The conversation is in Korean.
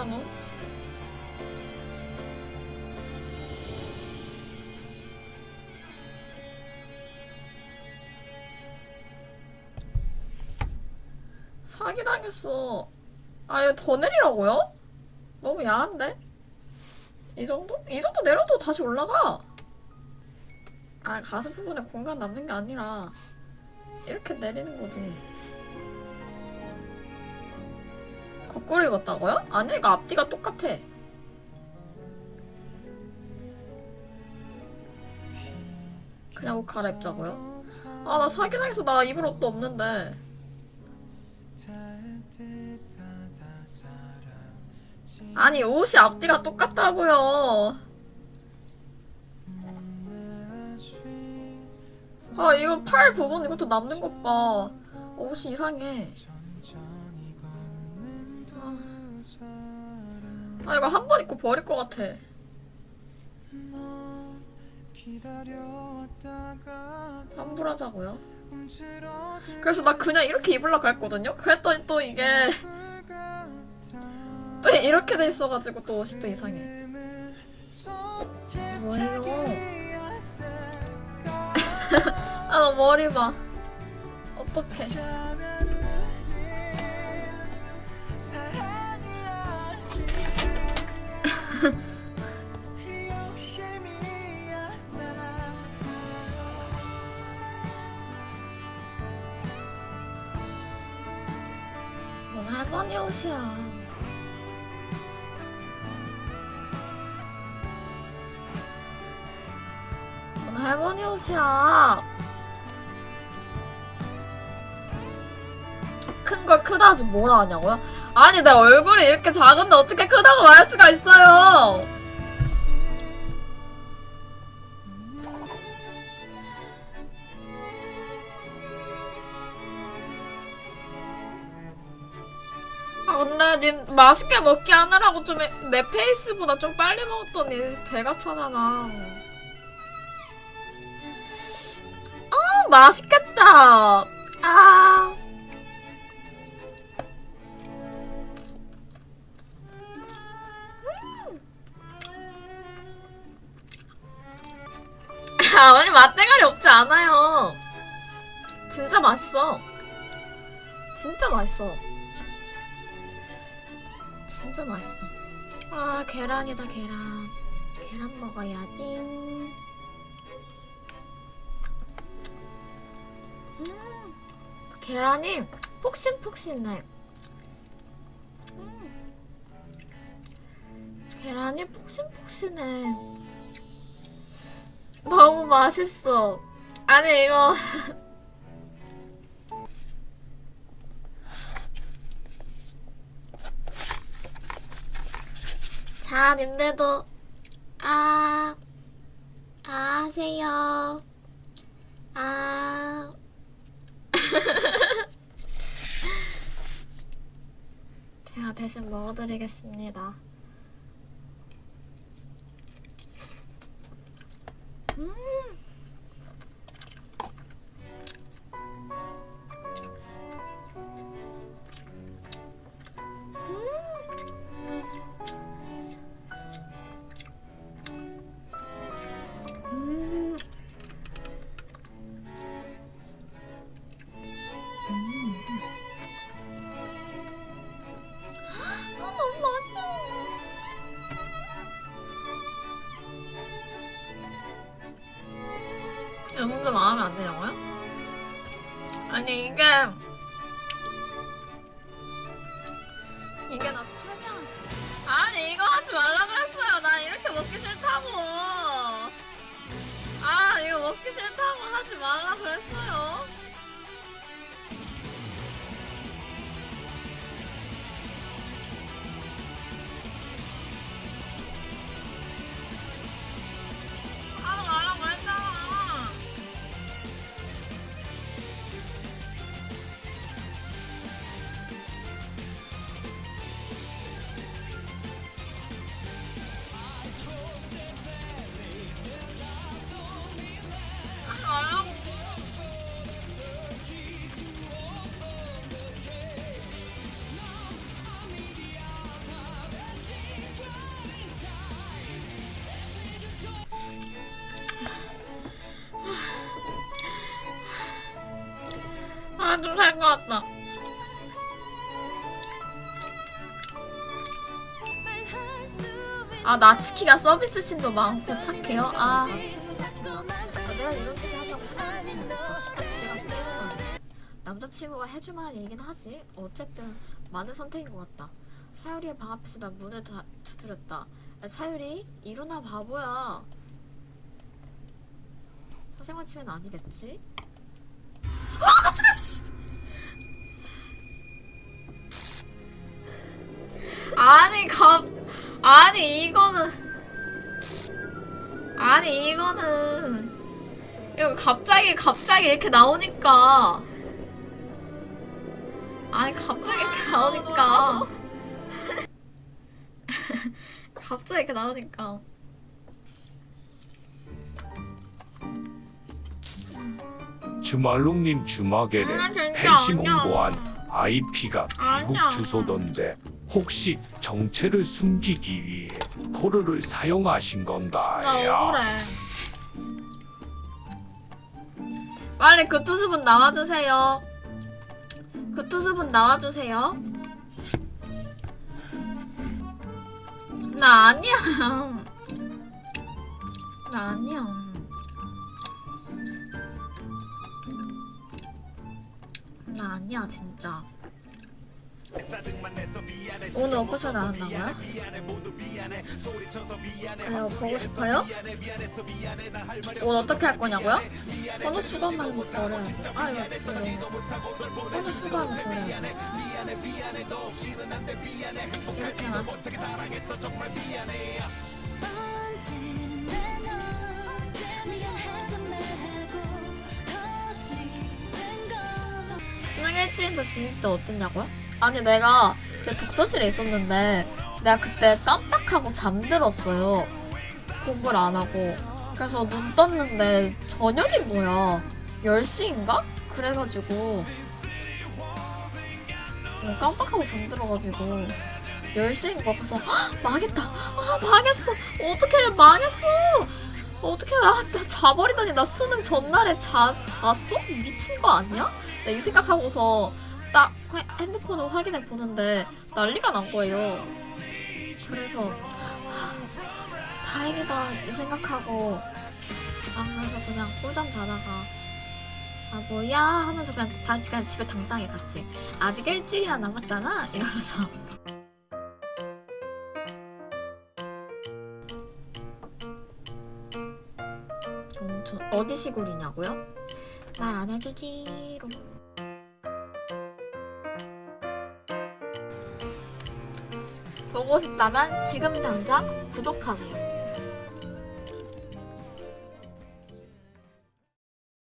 내려놓? 사기당했어. 아, 이거 더 내리라고요? 너무 야한데? 이 정도? 이 정도 내려도 다시 올라가. 아, 가슴 부분에 공간 남는 게 아니라 이렇게 내리는 거지. 거꾸로 입었다고요? 아니, 이거 앞뒤가 똑같아. 그냥 옷 갈아입자고요? 아, 나 사기당해서 나 입을 옷도 없는데. 아니, 옷이 앞뒤가 똑같다고요. 아, 이거 팔 부분 이것도 남는 것 봐. 옷이 이상해. 아, 이거 한 번 입고 버릴 것 같아. 환불하자고요? 그래서 나 그냥 이렇게 입으려고 했거든요? 그랬더니 또 이게 또 이렇게 돼 있어가지고 또 옷이 또 이상해. 뭐예요? 아, 나 머리 봐. 어떡해. 넌 할머니 옷이야. 넌 할머니 옷이야. 큰 걸 크다 지 뭐라 하냐고요? 아니 내 얼굴이 이렇게 작은데 어떻게 크다고 말할 수가 있어요? 근데 님 맛있게 먹기 하느라고 좀 내 페이스보다 좀 빨리 먹었더니 배가 차잖아. 아 맛있겠다. 아. 아버님 맛대가리 없지 않아요. 진짜 맛있어. 진짜 맛있어. 진짜 맛있어. 아 계란이다 계란. 계란 먹어야지. 음, 계란이 폭신폭신해. 음, 계란이 폭신폭신해. 너무 맛있어. 아니 이거 자 님들도 아, 아 하세요. 아 제가 대신 먹어드리겠습니다. 음. 진짜 마음에 안 드냐고요? 아니 이게 이게 나 최면 아니 이거 하지 말라 그랬어요. 나 이렇게 먹기 싫다고. 아 이거 먹기 싫다고 하지 말라 그랬어요. 좀살것 같다. 아, 나츠키가 서비스 신도 많고 착해요? 아. 아, 내가 이런 짓을 한다고 생각했는데 진짜 집에 가서 깨우는 남자친구가 해줄 만한 일이긴 하지. 어쨌든 많은 선택인 것 같다. 사유리의 방 앞에서 난 문을 다 두드렸다. 야, 사유리, 일어나 바보야. 사생활 침해는 아니겠지? 아니, 갑, 아니, 이거는. 아니, 이거는. 이거 갑자기, 갑자기 이렇게 나오니까. 아니, 갑자기 이렇게 나오니까. 갑자기 이렇게 나오니까. 주말롱님 주막에는 아, 진짜 펜시 아니야. 홍보한 IP가 미국 아니야. 주소던데 혹시 정체를 숨기기 위해 포르를 사용하신 나 건가요? 억울해. 빨리 그 투수분 나와주세요. 그 투수분 나와주세요. 나 아니야. 나 아니야. 나 아니야 진짜. 오늘 오프쇼 나왔나봐요? 네, 보고 싶어요? 오늘 어떻게 할 거냐고요? 어느 수건만 버려야지. 아 이거 네. 어느 수건만 버려야지. 이렇게만. 수능 일주일도 지낼 때 어땠냐고요? 아니 내가 그 독서실에 있었는데 내가 그때 깜빡하고 잠들었어요. 공부를 안 하고. 그래서 눈 떴는데 저녁이 뭐야? 10시인가? 그래가지고 그냥 깜빡하고 잠들어가지고 10시인 거 그래서 "헉, 망했다. 아 망했어. 어떻게 망했어? 어떻게 나, 나 자버리다니 나 수능 전날에 자, 잤어? 미친 거 아니야? 나이 생각하고서 딱 핸드폰을 확인해 보는데 난리가 난 거예요. 그래서 하, 다행이다 이 생각하고 방에서 그냥 꿀잠 자다가 아 뭐야 하면서 그냥 다시 그냥 집에 당당히 갔지. 아직 일주일이나 남았잖아 이러면서. 음, 저 어디 시골이냐고요? 말 안 해주지롱. 보고 싶다면 지금 당장 구독하세요.